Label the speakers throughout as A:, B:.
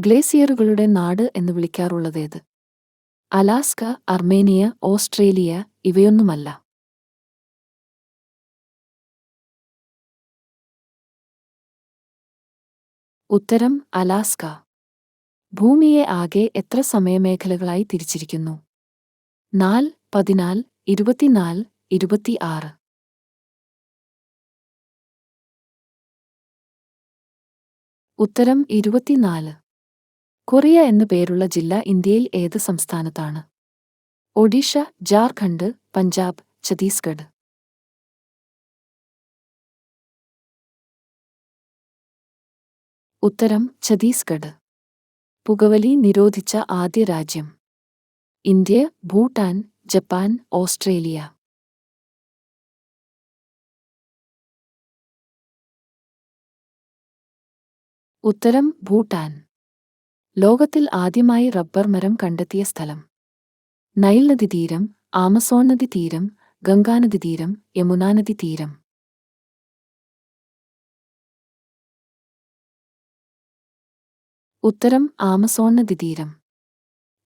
A: ഗ്ലേസിയറുകളുടെ നാട് എന്ന് വിളിക്കാറുള്ളതേത് അലാസ്ക അർമേനിയ ഓസ്ട്രേലിയ ഇവയൊന്നുമല്ല. ഉത്തരം അലാസ്ക. ഭൂമിയെ ആകെ എത്ര സമയമേഖലകളായി തിരിച്ചിരിക്കുന്നു? നാൽ പതിനാൽ ഇരുപത്തിനാല് ഇരുപത്തിയാറ്. ഉത്തരം ഇരുപത്തിനാല്. കൊറിയ എന്നു പേരുള്ള ജില്ല ഇന്ത്യയിൽ ഏത് സംസ്ഥാനത്താണ്? ഒഡീഷ ജാർഖണ്ഡ് പഞ്ചാബ് ഛത്തീസ്ഗഡ്. ഉത്തരം ഛത്തീസ്ഗഡ്. പുകവലി നിരോധിച്ച ആദ്യ രാജ്യം. India Bhutan Japan Australia. ഉത്തരം ഭൂട്ടാൻ. ലോകത്തിൽ ആദ്യമായി റബ്ബർ മരം കണ്ടെത്തിയ സ്ഥലം. നൈൽ നദി തീരം ആമസോൺ നദി തീരം ഗംഗാനദി തീരം യമുനാനദി തീരം. ഉത്തരം ആമസോൺ നദി തീരം.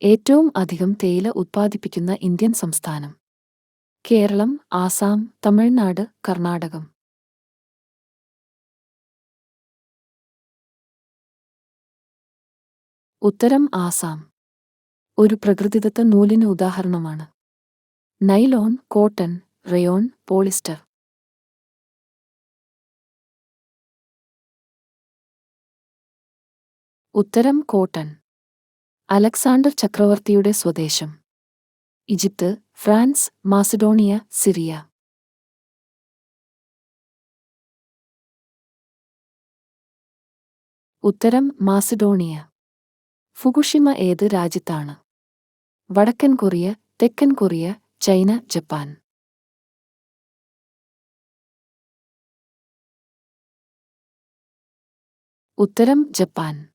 A: ഏറ്റവും അധികം തേയില ഉത്പാദിപ്പിക്കുന്ന ഇന്ത്യൻ സംസ്ഥാനം. കേരളം ആസാം തമിഴ്നാട് കർണാടകം. ഉത്തരം ആസാം. ഒരു പ്രകൃതിദത്ത നൂലിന് ഉദാഹരണമാണ്. Nylon cotton rayon polyester. ഉത്തരം കോട്ടൺ. അലക്സാണ്ടർ ചക്രവർത്തിയുടെ സ്വദേശം. Egypt France Macedonia Syria. ഉത്തരം മാസിഡോണിയ. ഫുകുഷിമ ഏത് രാജ്യത്താണ്? വടക്കൻ കൊറിയ തെക്കൻ കൊറിയ ചൈന ജപ്പാൻ. ഉത്തരം ജപ്പാൻ.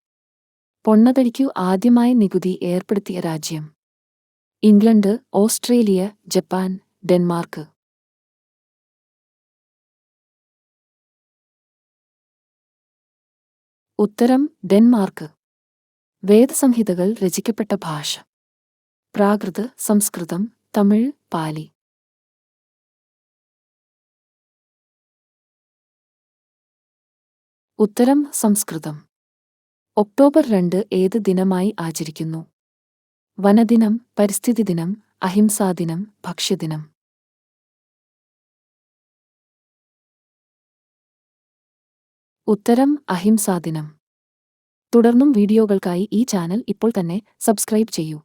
A: പൊണ്ണതടിക്കു ആദ്യമായി നികുതി ഏർപ്പെടുത്തിയ രാജ്യം. England Australia Japan Denmark. ഉത്തരം ഡെൻമാർക്ക്. വേദസംഹിതകൾ രചിക്കപ്പെട്ട ഭാഷ. പ്രാകൃത് സംസ്കൃതം തമിഴ് പാലി. ഉത്തരം സംസ്കൃതം. ഒക്ടോബർ രണ്ട് ഏത് ദിനമായി ആചരിക്കുന്നു? വനദിനം പരിസ്ഥിതി ദിനം അഹിംസാദിനം ഭക്ഷ്യദിനം ഉത്തരം അഹിംസാദിനം തുടർന്നും വീഡിയോകൾക്കായി ഈ ചാനൽ ഇപ്പോൾ തന്നെ സബ്സ്ക്രൈബ് ചെയ്യൂ.